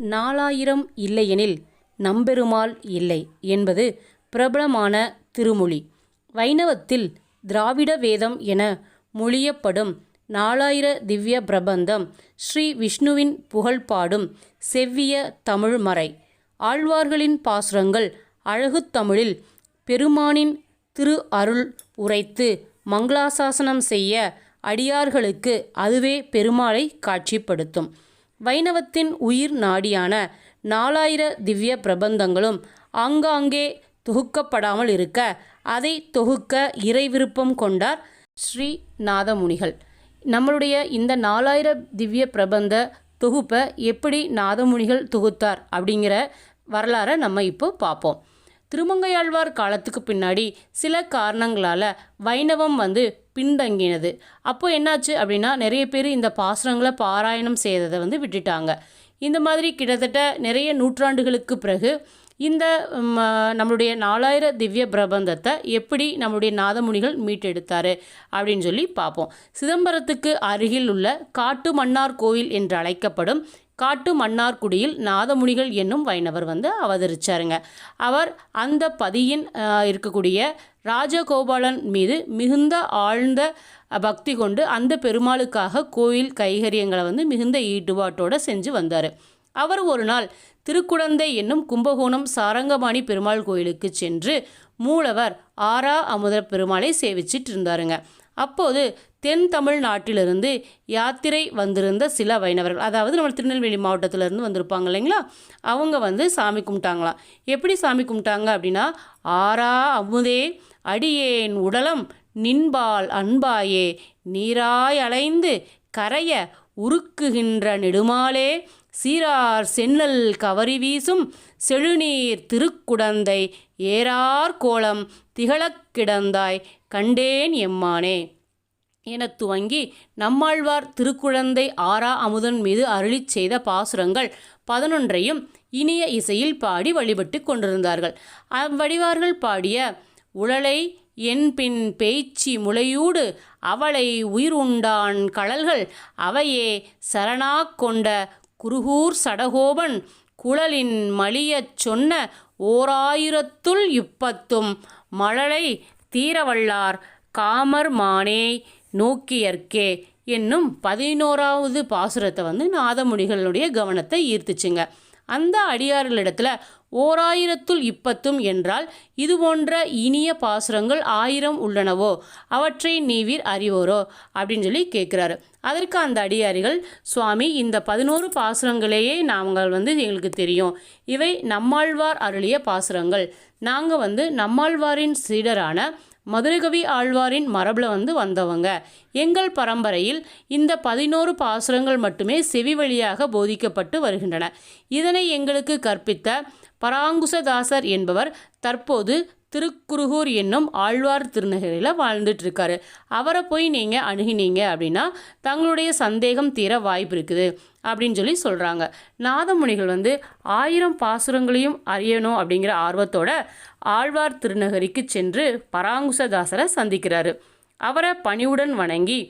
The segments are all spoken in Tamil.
நாலாயிரம் இல்லையெனில் நம்பெருமாள் இல்லை என்பது பிரபலமான திருமொழி. வைணவத்தில் திராவிட வேதம் என மொழியப்படும் நாலாயிர திவ்ய பிரபந்தம் ஸ்ரீ விஷ்ணுவின் புகழ் பாடும் செவ்விய தமிழ் மறை. ஆழ்வார்களின் பாசுரங்கள் அழகு தமிழில் பெருமானின் திரு அருள் உரைத்து மங்களாசாசனம் செய்ய அடியார்களுக்கு அதுவே பெருமாளை காட்சிப்படுத்தும். வைணவத்தின் உயிர் நாடியான நாலாயிர திவ்ய பிரபந்தங்களும் ஆங்காங்கே தொகுக்கப்படாமல் இருக்க அதை தொகுக்க இறை விருப்பம் கொண்டார் ஸ்ரீ நாதமுனிகள் நம்மளுடைய இந்த நாலாயிர திவ்ய பிரபந்த தொகுப்பை எப்படி நாதமுனிகள் தொகுத்தார் அப்படிங்கிற வரலாறை நம்ம இப்போ பார்ப்போம். திருமங்கையாழ்வார் காலத்துக்கு பின்னாடி சில காரணங்களால் வைணவம் வந்து பின்தங்கினது. அப்போ என்னாச்சு அப்படின்னா நிறைய பேர் இந்த பாசுரங்களை பாராயணம் செய்ததை வந்து விட்டுட்டாங்க. இந்த மாதிரி கிட்டத்தட்ட நிறைய நூற்றாண்டுகளுக்கு பிறகு இந்த நம்மளுடைய நாலாயிர திவ்ய பிரபந்தத்தை எப்படி நம்மளுடைய நாதமுனிகள் மீட்டெடுத்தார் அப்படின்னு சொல்லி பார்ப்போம். சிதம்பரத்துக்கு அருகில் உள்ள காட்டு மன்னார் கோவில் என்று அழைக்கப்படும் காட்டு மன்னார்குடியில் நாதமுனிகள் என்னும் வைணவர் வந்து அவதரிச்சாருங்க. அவர் அந்த பதியின் இருக்கக்கூடிய ராஜகோபாலன் மீது மிகுந்த ஆழ்ந்த பக்தி கொண்டு அந்த பெருமாளுக்காக கோயில் கைகரியங்களை வந்து மிகுந்த ஈடுபாட்டோடு செஞ்சு வந்தார். அவர் ஒரு நாள் திருக்குழந்தை என்னும் கும்பகோணம் சாரங்கபாணி பெருமாள் கோயிலுக்கு சென்று மூலவர் ஆரா அமுத பெருமாளை சேவிச்சிட்டு இருந்தாருங்க. அப்போது தென் தமிழ்நாட்டிலிருந்து யாத்திரை வந்திருந்த சில வைணவர்கள். அதாவது நம்ம திருநெல்வேலி மாவட்டத்திலேருந்து வந்திருப்பாங்க இல்லைங்களா? அவங்க வந்து சாமி கும்பிட்டாங்களாம். எப்படி சாமி கும்பிட்டாங்க அப்படின்னா ஆறா அமுதே அடியேன் உடலம் நின்பால் அன்பாயே நீராய் அலைந்து கரைய உருக்குகின்ற நெடுமாலே சீரார் சென்னல் கவரி வீசும் செழுநீர் திருக்குடந்தை ஏறார் கோலம் திகழக் கிடந்தாய் கண்டேன் எம்மானே. என துவங்கி நம்மாழ்வார் திருக்குழந்தை ஆரா அமுதன் மீது அருளிச் செய்த பாசுரங்கள் பதினொன்றையும் இனிய இசையில் பாடி வழிபட்டு கொண்டிருந்தார்கள். அவ்வடிவார்கள் பாடிய உழலை என் பின் பேய்ச்சி முளையூடு அவளை உயிர் உண்டான் கடல்கள் அவையே சரணாக் கொண்ட குருகூர் சடகோபன் குழலின் மலியச் சொன்ன ஓராயிரத்துள் இப்பத்தும் மழலை தீரவல்லார் காமர் மானே நோக்கியற்கே என்னும் பதினோராவது பாசுரத்தை வந்து நாதமுடிகளுடைய கவனத்தை ஈர்த்துச்சுங்க. அந்த அடியார்களிடத்துல ஓராயிரத்துள் இப்பத்தும் என்றால் இது போன்ற இனிய பாசுரங்கள் ஆயிரம் உள்ளனவோ? அவற்றை நீவீர் அறிவோரோ? அப்படின்னு சொல்லி கேட்குறாரு அதற்கு அந்த அடியாரிகள் சுவாமி இந்த பதினோரு பாசுரங்களையே நாங்கள் வந்து எங்களுக்கு தெரியும். இவை நம்மாழ்வார் அருளிய பாசுரங்கள். நாங்கள் வந்து நம்மாழ்வாரின் சீடரான மதுரகவி ஆழ்வாரின் மரபில் வந்து வந்தவங்க. எங்கள் பரம்பரையில் இந்த பதினோரு பாசுரங்கள் மட்டுமே செவி வழியாக போதிக்கப்பட்டு வருகின்றன. இதனை எங்களுக்கு கற்பித்த பராங்குசதாசர் என்பவர் தற்போது திருக்குருகூர் என்னும் ஆழ்வார் திருநகரில் வாழ்ந்துட்டுருக்காரு. அவரை போய் நீங்கள் அணுகினீங்க அப்படின்னா தங்களுடைய சந்தேகம் தீர வாய்ப்பு இருக்குது அப்படின்னு சொல்லி சொல்கிறாங்க நாதமுனிகள் வந்து ஆயிரம் பாசுரங்களையும் அறியணும் அப்படிங்கிற ஆர்வத்தோட ஆழ்வார் திருநகரிக்கு சென்று பராங்குசதாசரை சந்திக்கிறாரு. அவரை பணிவுடன் வணங்கி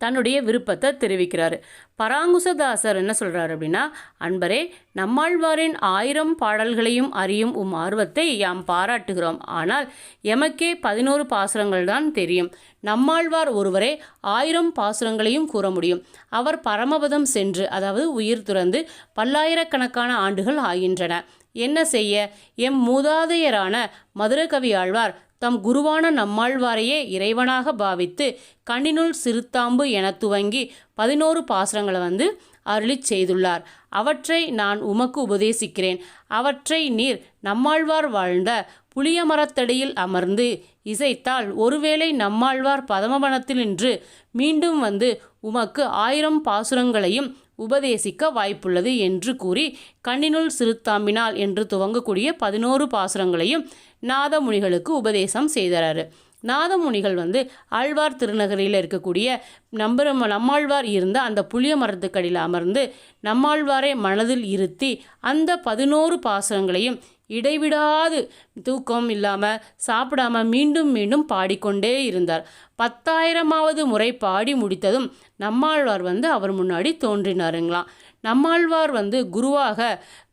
தன்னுடைய விருப்பத்தை தெரிவிக்கிறாரு. பராங்குசதாசர் என்ன சொல்கிறார் அப்படின்னா அன்பரே நம்மாழ்வாரின் ஆயிரம் பாடல்களையும் அறியும் உம் ஆர்வத்தை யாம் பாராட்டுகிறோம். ஆனால் எமக்கே பதினோரு பாசுரங்கள் தான் தெரியும். நம்மாழ்வார் ஒருவரே ஆயிரம் பாசுரங்களையும் கூற முடியும். அவர் பரமபதம் சென்று அதாவது உயிர் துறந்து பல்லாயிரக்கணக்கான ஆண்டுகள் ஆகின்றன. என்ன செய்ய? எம் மூதாதையரான மதுரகவி ஆழ்வார் தம் குருவான நம்மாழ்வாரையே இறைவனாக பாவித்து கண்ணினுள் சிறுத்தாம்பு என துவங்கி பதினோரு பாசுரங்களை வந்து அருளிச் செய்துள்ளார். அவற்றை நான் உமக்கு உபதேசிக்கிறேன். அவற்றை நீர் நம்மாழ்வார் வாழ்ந்த புளிய மரத்தடியில் அமர்ந்து இசைத்தால் ஒருவேளை நம்மாழ்வார் பதமவனத்தில் நின்று மீண்டும் வந்து உமக்கு ஆயிரம் பாசுரங்களையும் உபதேசிக்க வாய்ப்புள்ளது என்று கூறி கண்ணினுள் சிறுத்தாம்பினால் என்று துவங்கக்கூடிய பதினோரு பாசுரங்களையும் நாதமுனிகளுக்கு உபதேசம் செய்தறாரு. நாதமுனிகள் வந்து ஆழ்வார் திருநகரில் இருக்கக்கூடிய நம்பர் நம்மாழ்வார் இருந்த அந்த புளிய மரத்துக்கடியில் அமர்ந்து நம்மாழ்வாரை மனதில் இருத்தி அந்த பதினோரு பாசுரங்களையும் இடைவிடாது. தூக்கம் இல்லாமல் சாப்பிடாம மீண்டும் மீண்டும் பாடிக்கொண்டே இருந்தார். பத்தாயிரமாவது முறை பாடி முடித்ததும் நம்மாழ்வார் வந்து அவர் முன்னாடி தோன்றினாருங்களாம். நம்மாழ்வார் வந்து குருவாக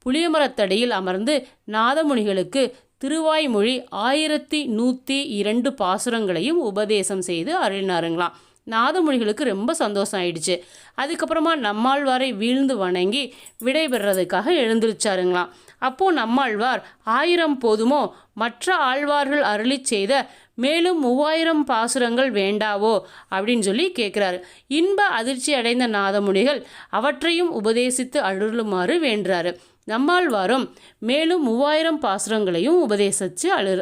புளியமரத்தடியில் அமர்ந்து நாதமுனிகளுக்கு திருவாய்மொழி ஆயிரத்தி நூற்றி இரண்டு பாசுரங்களையும் உபதேசம் செய்து அருளினாருங்களாம். நாதமுனிகளுக்கு ரொம்ப சந்தோஷம் ஆயிடுச்சு அதுக்கப்புறமா நம்மாழ்வாரை வீழ்ந்து வணங்கி விடைபெறதுக்காக எழுந்திருச்சாருங்களாம். அப்போ நம்மாழ்வார் ஆயிரம் போதுமோ? மற்ற ஆழ்வார்கள் அருளி செய்த மேலும் மூவாயிரம் பாசுரங்கள் வேண்டாவோ? அப்படின்னு சொல்லி கேட்குறாரு இன்ப அதிர்ச்சி அடைந்த நாதமுனிகள் அவற்றையும் உபதேசித்து அருளுமாறு வேண்டுறாரு. நம்மாழ்வாரும் மேலும் மூவாயிரம் பாசுரங்களையும் உபதேசித்து அழு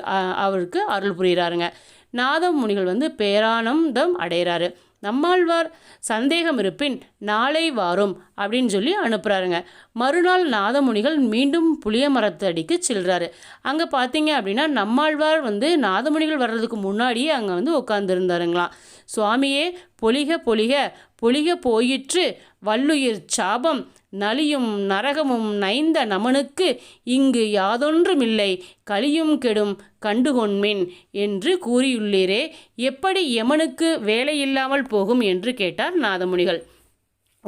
அவருக்கு அருள் புரிகிறாருங்க நாதம் முனிகள் வந்து பேரானந்தம் அடைகிறாரு. நம்மாழ்வார் சந்தேகம் இருப்பின் நாளை வாரும் அப்படின்னு சொல்லி அனுப்புகிறாருங்க மறுநாள் நாதமுனிகள் மீண்டும் புளிய மரத்தடிக்கு செல்கிறாரு அங்கே பார்த்தீங்க அப்படின்னா நம்மாழ்வார் வந்து நாதமுனிகள் வர்றதுக்கு முன்னாடியே அங்கே வந்து உட்காந்துருந்தாருங்களாம் சுவாமியே பொலிக பொலிக பொலிக போயிற்று. வல்லுயிர் சாபம் நலியும் நரகமும் நைந்த நமனுக்கு இங்கு யாதொன்றுமில்லை. கலியும் கெடும் கண்டுகொண்மின் என்று கூறியுள்ளீரே. எப்படி யமனுக்கு வேலையில்லாமல் போகும் என்று கேட்டார் நாதமுனிகள்.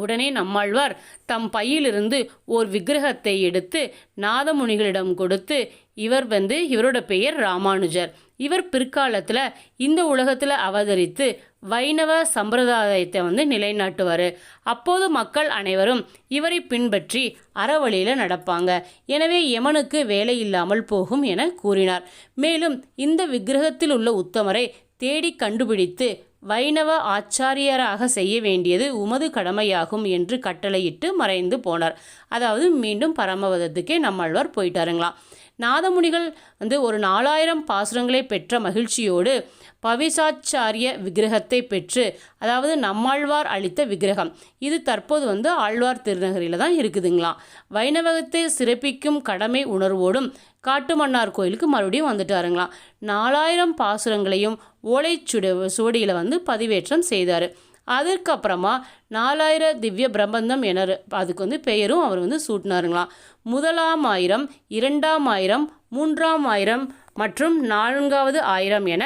உடனே நம்மாழ்வார் தம் பையிலிருந்து ஓர் விக்கிரகத்தை எடுத்து நாதமுனிகளிடம் கொடுத்து இவர் வந்து இவரோட பெயர் ராமானுஜர். இவர் பிற்காலத்தில் இந்த உலகத்தில் அவதரித்து வைணவ சம்பிரதாயத்தை வந்து நிலைநாட்டுவார். அப்போது மக்கள் அனைவரும் இவரை பின்பற்றி அறவழியில் நடப்பாங்க. எனவே யமனுக்கு வேலை இல்லாமல் போகும் என கூறினார். மேலும் இந்த விக்கிரகத்தில் உள்ள உத்தமரை தேடி கண்டுபிடித்து வைணவ ஆச்சாரியராக செய்ய வேண்டியது உமது கடமையாகும் என்று கட்டளையிட்டு மறைந்து போனார். அதாவது மீண்டும் பரமவதத்துக்கே நம்மாழ்வார் போயிட்டாருங்களாம். நாதமுனிகள் வந்து ஒரு நாலாயிரம் பாசுரங்களை பெற்ற மகிழ்ச்சியோடு பவிசாச்சாரிய விக்கிரகத்தை பெற்று அதாவது நம்மாழ்வார் அளித்த விக்கிரகம். இது தற்போது வந்து ஆழ்வார் திருநகரில் தான் இருக்குதுங்களாம். வைணவகத்தை சிறப்பிக்கும் கடமை உணர்வோடும் காட்டுமன்னார் கோயிலுக்கு மறுபடியும் வந்துட்டாருங்களாம். நாலாயிரம் பாசுரங்களையும் ஓலைச்சுட சுவடியில் வந்து பதிவேற்றம் செய்தார். அதற்கப்புறமா நாலாயிர திவ்ய பிரபந்தம் என அதுக்கு வந்து பெயரும் அவர் வந்து சூட்டினாருங்களாம். முதலாம் ஆயிரம் இரண்டாம் ஆயிரம் மூன்றாம் ஆயிரம் மற்றும் நான்காவது ஆயிரம் என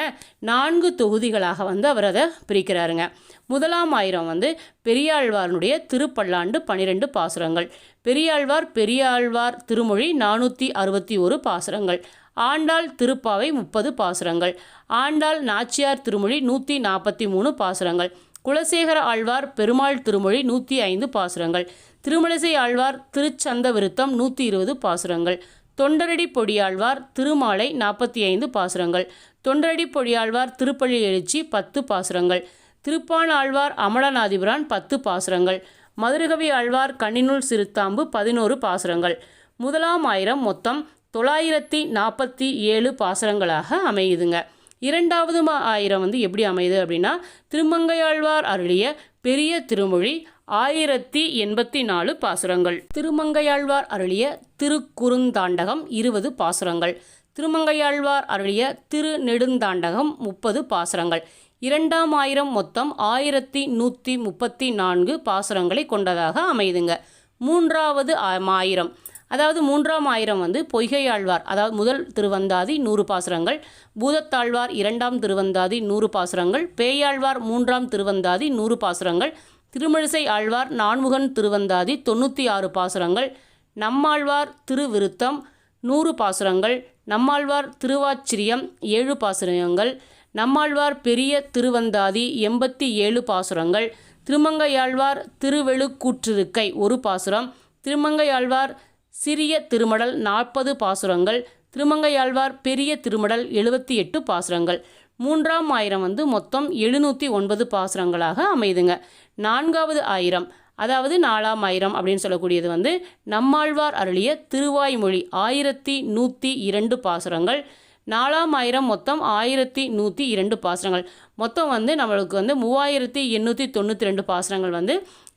நான்கு தொகுதிகளாக வந்து அவர் அதை பிரிக்கிறாருங்க. முதலாம் ஆயிரம் வந்து பெரியாழ்வாருடைய திருப்பல்லாண்டு பனிரெண்டு பாசுரங்கள். பெரியாழ்வார் பெரியாழ்வார் திருமொழி நானூற்றி அறுபத்தி ஒரு பாசுரங்கள். ஆண்டாள் திருப்பாவை முப்பது பாசுரங்கள். ஆண்டாள் நாச்சியார் திருமொழி நூற்றி நாற்பத்தி மூணு பாசுரங்கள். குலசேகர ஆழ்வார் பெருமாள் திருமொழி நூற்றி ஐந்து பாசுரங்கள். திருமலிசை ஆழ்வார் திருச்சந்த விருத்தம் நூற்றி இருபது பாசுரங்கள். தொண்டரடி பொடியாழ்வார் திருமாலை நாற்பத்தி ஐந்து பாசுரங்கள். தொண்டரடி பொடியாழ்வார் திருப்பள்ளி எழுச்சி பத்து பாசுரங்கள். திருப்பான் ஆழ்வார் அமலநாதிபுரான் பத்து பாசுரங்கள். மதுரகவி ஆழ்வார் கண்ணினுள் சிறுத்தாம்பு பதினோரு பாசுரங்கள். முதலாம் ஆயிரம் மொத்தம் தொள்ளாயிரத்தி நாற்பத்தி ஏழு பாசுரங்களாக அமையுதுங்க. இரண்டாவது ஆயிரம் வந்து எப்படி அமையுது அப்படின்னா திருமங்கையாழ்வார் அருளிய பெரிய திருமொழி ஆயிரத்தி எண்பத்தி நாலு பாசுரங்கள். திருமங்கையாழ்வார் அருளிய திருக்குறுந்தாண்டகம் இருபது பாசுரங்கள். திருமங்கையாழ்வார் அருளிய திரு நெடுந்தாண்டகம் முப்பது பாசுரங்கள். இரண்டாம் ஆயிரம் மொத்தம் ஆயிரத்தி நூற்றி முப்பத்தி நான்கு பாசுரங்களை கொண்டதாக அமையுதுங்க மூன்றாவது ஆயிரம். அதாவது மூன்றாம் ஆயிரம் வந்து பொய்கையாழ்வார் அதாவது முதல் திருவந்தாதி நூறு பாசுரங்கள். பூதத்தாழ்வார் இரண்டாம் திருவந்தாதி நூறு பாசுரங்கள். பேயாழ்வார் மூன்றாம் திருவந்தாதி நூறு பாசுரங்கள். திருமழிசை ஆழ்வார் நான்முகன் திருவந்தாதி தொண்ணூற்றி ஆறு பாசுரங்கள் நம்மாழ்வார் திருவிருத்தம் நூறு பாசுரங்கள் நம்மாழ்வார் திருவாச்சிரியம் ஏழு பாசுரங்கள் நம்மாழ்வார் பெரிய திருவந்தாதி எண்பத்தி ஏழு பாசுரங்கள் திருமங்கையாழ்வார் திருவெழுக்கூற்றிருக்கை ஒரு பாசுரம் திருமங்கையாழ்வார் சிறிய திருமடல் நாற்பது பாசுரங்கள் திருமங்கையாழ்வார் பெரிய திருமடல் எழுபத்தி எட்டு பாசுரங்கள். மூன்றாம் ஆயிரம் வந்து மொத்தம் எழுநூற்றி ஒன்பது பாசுரங்களாக அமைதுங்க. நான்காவது ஆயிரம் அதாவது நாலாம் ஆயிரம் அப்படின்னு சொல்லக்கூடியது வந்து நம்மாழ்வார் அருளிய திருவாய்மொழி ஆயிரத்தி நூற்றி இரண்டு பாசுரங்கள். நாலாம் ஆயிரம் மொத்தம் ஆயிரத்தி நூற்றி இரண்டு பாசுரங்கள். மொத்தம் வந்து நம்மளுக்கு வந்து மூவாயிரத்தி எண்ணூற்றி தொண்ணூற்றி ரெண்டு பாசுரங்கள் வந்து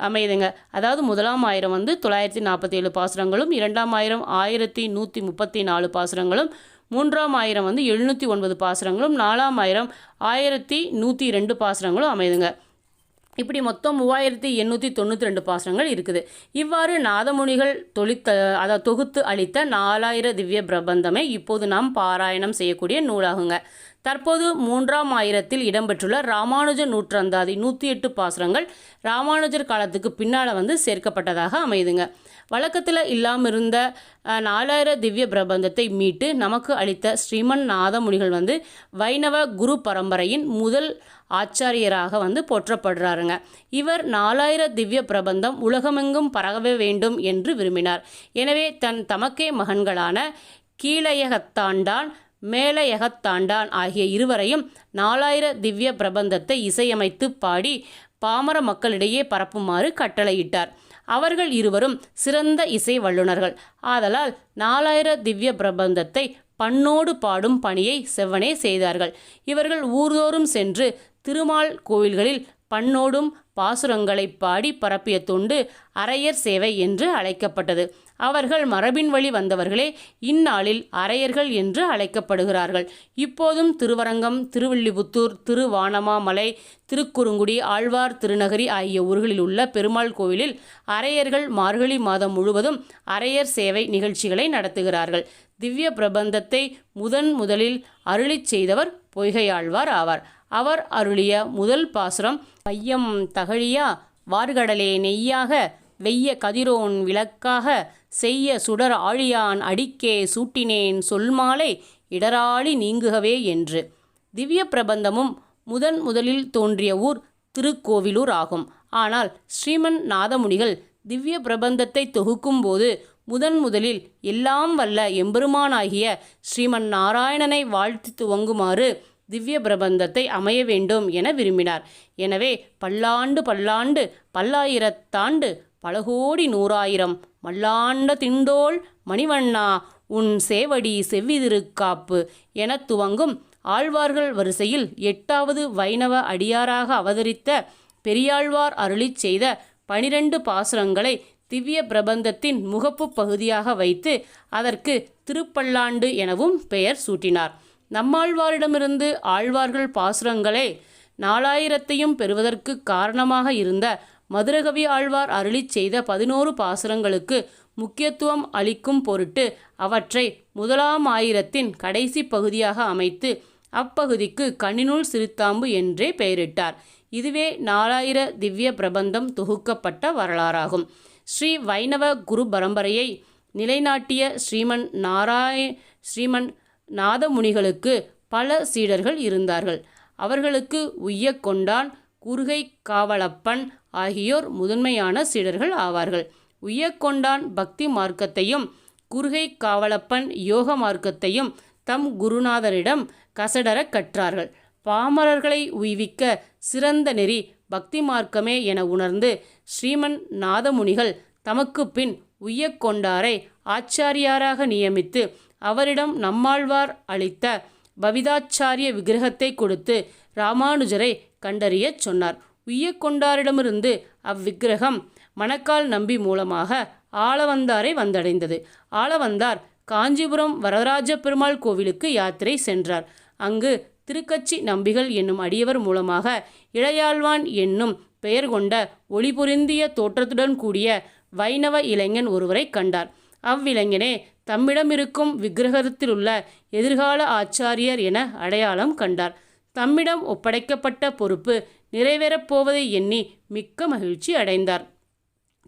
அமையுதுங்க. அதாவது முதலாம் ஆயிரம் வந்து தொள்ளாயிரத்தி நாற்பத்தி ஏழு பாசுரங்களும் இரண்டாம் ஆயிரம் ஆயிரத்தி நூற்றி முப்பத்தி நாலு பாசுரங்களும் மூன்றாம் ஆயிரம் வந்து எழுநூற்றி ஒன்பது பாசுரங்களும் நாலாம் ஆயிரம் ஆயிரத்தி நூற்றி ரெண்டு பாசுரங்களும் அமையுதுங்க. இப்படி மொத்தம் மூவாயிரத்தி எண்ணூற்றி தொண்ணூற்றி ரெண்டு பாசனங்கள் இருக்குது. இவ்வாறு நாதமுனிகள் தொழித்த அதை தொகுத்து அளித்த நாலாயிர திவ்ய பிரபந்தமே இப்போது நாம் பாராயணம் செய்யக்கூடிய நூலாகுங்க. தற்போது மூன்றாம் ஆயிரத்தில் இடம்பெற்றுள்ள ராமானுஜ நூற்றாந்தாதி நூற்றி எட்டு பாசுரங்கள் ராமானுஜர் காலத்துக்கு பின்னால் வந்து சேர்க்கப்பட்டதாக அமையுதுங்க வழக்கத்தில் இல்லாமல் இருந்த நாலாயிர திவ்ய பிரபந்தத்தை மீட்டு நமக்கு அளித்த ஸ்ரீமன் நாதமுனிகள் வந்து வைணவ குரு பரம்பரையின் முதல் ஆச்சாரியராக வந்து போற்றப்படுறாருங்க. இவர் நாலாயிர திவ்ய பிரபந்தம் உலகமெங்கும் பரகவே வேண்டும் என்று விரும்பினார். எனவே தன் தமக்கே மகன்களான கீழையகத்தாண்டான் மேலையகத்தாண்டான் ஆகிய இருவரையும் நாலாயிர திவ்ய பிரபந்தத்தை இசையமைத்து பாடி பாமர மக்களிடையே பரப்புமாறு கட்டளையிட்டார். அவர்கள் இருவரும் சிறந்த இசை வல்லுனர்கள் ஆதலால் நாலாயிர திவ்ய பிரபந்தத்தை பண்ணோடு பாடும் பணியை செவ்வனே செய்தார்கள். இவர்கள் ஊர்தோறும் சென்று திருமால் கோவில்களில் பண்ணோடும் பாசுரங்களை பாடி பரப்பிய தொண்டு அரையர் சேவை என்று அழைக்கப்பட்டது. அவர்கள் மரபின் வழி வந்தவர்களே இந்நாளில் அரையர்கள் என்று அழைக்கப்படுகிறார்கள். இப்போதும் திருவரங்கம் திருவில்லிபுத்தூர் திருவானமாமலை திருக்குறுங்குடி ஆழ்வார் திருநகரி ஆகிய ஊர்களில் உள்ள பெருமாள் கோவிலில் அரையர்கள் மார்கழி மாதம் முழுவதும் அரையர் சேவை நிகழ்ச்சிகளை நடத்துகிறார்கள். திவ்ய பிரபந்தத்தை முதன் முதலில் அருளிச் செய்தவர் பொய்கையாழ்வார் ஆவார். அவர் அருளிய முதல் பாசுரம் பையம் தகழியா வார்கடலே நெய்யாக வெய்ய கதிரோன் விளக்காக செய்ய சுடர் ஆழியான் அடிக்கே சூட்டினேன் சொல்மாலை இடராளி நீங்குகவே என்று. திவ்ய பிரபந்தமும் முதன் முதலில் தோன்றிய ஊர் திருக்கோவிலூர் ஆகும். ஆனால் ஸ்ரீமன் நாதமுனிகள் திவ்ய பிரபந்தத்தை தொகுக்கும்போது முதன் முதலில் எல்லாம் வல்ல எம்பெருமானாகிய ஸ்ரீமன் நாராயணனை வாழ்த்து துவங்குமாறு திவ்ய பிரபந்தத்தை அமைய வேண்டும் என விரும்பினார். எனவே பல்லாண்டு பல்லாண்டு பல்லாயிரத்தாண்டு பல கோடி நூறாயிரம் மல்லாண்ட திண்டோள் மணிவண்ணா உன் சேவடி செவ்விதிருக்காப்பு என துவங்கும் ஆழ்வார்கள் வரிசையில் எட்டாவது வைணவ அடியாராக அவதரித்த பெரியாழ்வார் அருளிச் செய்த பனிரெண்டு பாசுரங்களை திவ்ய பிரபந்தத்தின் முகப்பு பகுதியாக வைத்து அதற்கு திருப்பல்லாண்டு எனவும் பெயர் சூட்டினார். நம்மாழ்வாரிடமிருந்து ஆழ்வார்கள் பாசுரங்களே நாலாயிரத்தையும் பெறுவதற்கு காரணமாக இருந்த மதுரகவி ஆழ்வார் அருளிச் செய்த பதினோரு பாசுரங்களுக்கு முக்கியத்துவம் அளிக்கும் பொருட்டு அவற்றை முதலாம் ஆயிரத்தின் கடைசி பகுதியாக அமைத்து அப்பகுதிக்கு கண்ணினுள் சிறுத்தாம்பு என்றே பெயரிட்டார். இதுவே நாலாயிர திவ்ய பிரபந்தம் தொகுக்கப்பட்ட வரலாறாகும். ஸ்ரீ வைணவ குரு பரம்பரையை நிலைநாட்டிய ஸ்ரீமன் நாராய ஸ்ரீமன் நாதமுனிகளுக்கு பல சீடர்கள் இருந்தார்கள். அவர்களுக்கு உய்யக்கொண்டான் குறுகை காவலப்பன் ஆகியோர் முதன்மையான சீடர்கள் ஆவார்கள். உய்யக்கொண்டான் பக்தி மார்க்கத்தையும் குறுகை காவலப்பன் யோக மார்க்கத்தையும் தம் குருநாதரிடம் கசடர கற்றார்கள். பாமரர்களை உய்விக்க சிறந்த நெறி பக்தி மார்க்கமே என உணர்ந்து ஸ்ரீமன் நாதமுனிகள் தமக்கு பின் உய்யக்கொண்டாரை ஆச்சாரியாராக நியமித்து அவரிடம் நம்மாழ்வார் அளித்த பவிதாச்சாரிய விக்கிரகத்தை கொடுத்து ராமானுஜரை கண்டறியச் சொன்னார். உய்யக்கொண்டாரிடமிருந்து அவ்விக்கிரகம் மணக்கால் நம்பி மூலமாக ஆளவந்தாரை வந்தடைந்தது. ஆளவந்தார் காஞ்சிபுரம் வரதராஜ பெருமாள் கோவிலுக்கு யாத்திரை சென்றார். அங்கு திருக்கச்சி நம்பிகள் என்னும் அடியவர் மூலமாக இளையாழ்வான் என்னும் பெயர் கொண்ட ஒளிபொருந்திய தோற்றத்துடன் கூடிய வைணவ இளைஞன் ஒருவரை கண்டார். அவ்விளைஞனே தம்மிடம் இருக்கும் விக்கிரகத்திலுள்ள எதிர்கால ஆச்சாரியர் என அடையாளம் கண்டார். தம்மிடம் ஒப்படைக்கப்பட்ட பொறுப்பு நிறைவேறப் போவதை எண்ணி மிக்க மகிழ்ச்சி அடைந்தார்.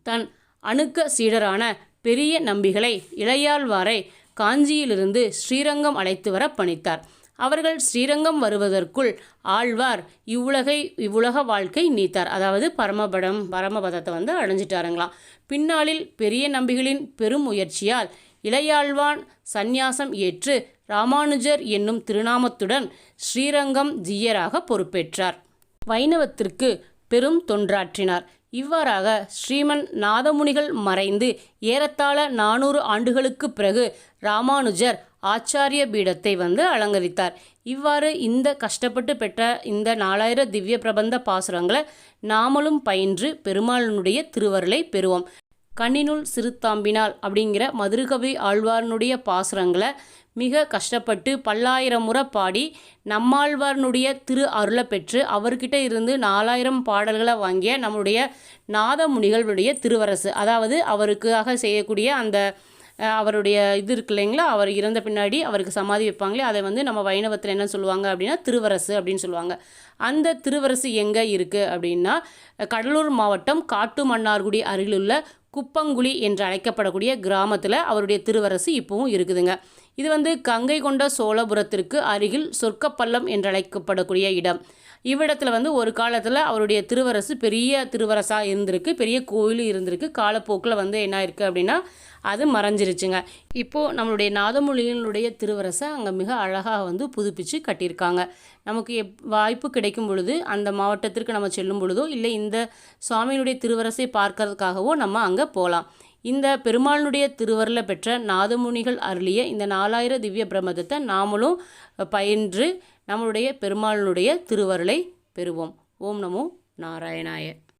தன் அணுக்க சீடரான பெரிய நம்பிகளை இளையாழ்வாரை காஞ்சியிலிருந்து ஸ்ரீரங்கம் அழைத்து வர பணித்தார். அவர்கள் ஸ்ரீரங்கம் வருவதற்குள் ஆழ்வார் இவ்வுலகை இவ்வுலக வாழ்க்கை நீத்தார். அதாவது பரமபடம் பரமபதத்தை வந்து அடைஞ்சிட்டாருங்களாம். பின்னாளில் பெரிய நம்பிகளின் பெரும் முயற்சியால் இளையாழ்வான் சந்நியாசம் ஏற்று ராமானுஜர் என்னும் திருநாமத்துடன் ஸ்ரீரங்கம் ஜீயராக பொறுப்பேற்றார். வைணவத்திற்கு பெரும் தொன்றாற்றினார். இவ்வாறாக ஸ்ரீமன் நாதமுனிகள் மறைந்து ஏறத்தாழ நானூறு ஆண்டுகளுக்கு பிறகு ராமானுஜர் ஆச்சாரிய பீடத்தை வந்து அலங்கரித்தார். இவ்வாறு இந்த கஷ்டப்பட்டு பெற்ற இந்த நாலாயிர திவ்ய பிரபந்த பாசுரங்களை நாமளும் பயின்று பெருமாளனுடைய திருவருளை பெறுவோம். கண்ணினுள் சிறுத்தாம்பினால் அப்படிங்கிற மதுரகவி ஆழ்வார்னுடைய பாசுரங்களை மிக கஷ்டப்பட்டு பல்லாயிரம் முறை பாடி நம்மாழ்வார்னுடைய திரு அருளை பெற்று அவர்கிட்ட இருந்து நாலாயிரம் பாடல்களை வாங்கிய நம்முடைய நாதமுனிகளுடைய திருவரசு. அதாவது அவருக்காக செய்யக்கூடிய அந்த அவருடைய இது இருக்கு இல்லைங்களா? அவர் இறந்த பின்னாடி அவருக்கு சமாதி வைப்பாங்களே அதை வந்து நம்ம வைணவத்தில் என்ன சொல்லுவாங்க அப்படின்னா திருவரசு அப்படின்னு சொல்லுவாங்க. அந்த திருவரசு எங்கே இருக்குது அப்படின்னா கடலூர் மாவட்டம் காட்டுமன்னார்குடி அருகிலுள்ள குப்பங்குழி என்று அழைக்கப்படக்கூடிய கிராமத்தில் அவருடைய திருவரசு இப்போவும் இருக்குதுங்க. இது வந்து கங்கை கொண்ட சோழபுரத்திற்கு அருகில் சொர்க்கப்பள்ளம் என்று அழைக்கப்படக்கூடிய இடம். இவ்விடத்தில் வந்து ஒரு காலத்தில் அவருடைய திருவரசு பெரிய திருவரசாக இருந்திருக்கு பெரிய கோயிலும் இருந்திருக்கு. காலப்போக்கில் வந்து என்ன இருக்குது அப்படின்னா அது மறைஞ்சிருச்சுங்க. இப்போது நம்மளுடைய நாதமொழியினுடைய திருவரசை அங்கே மிக அழகாக வந்து புதுப்பித்து கட்டியிருக்காங்க. நமக்கு எப் வாய்ப்பு கிடைக்கும் பொழுது அந்த மாவட்டத்திற்கு நம்ம செல்லும் பொழுதோ இல்லை இந்த சுவாமியினுடைய திருவரசை பார்க்கறதுக்காகவோ நம்ம அங்கே போகலாம் இந்த பெருமாளுடைய திருவரில் பெற்ற நாதமுனிகள் அருளிய இந்த நாலாயிர திவ்ய பிரமதத்தை நாமளும் பயின்று நம்மளுடைய பெருமாளினுடைய திருவருளை பெறுவோம். ஓம் நமோ நாராயணாய.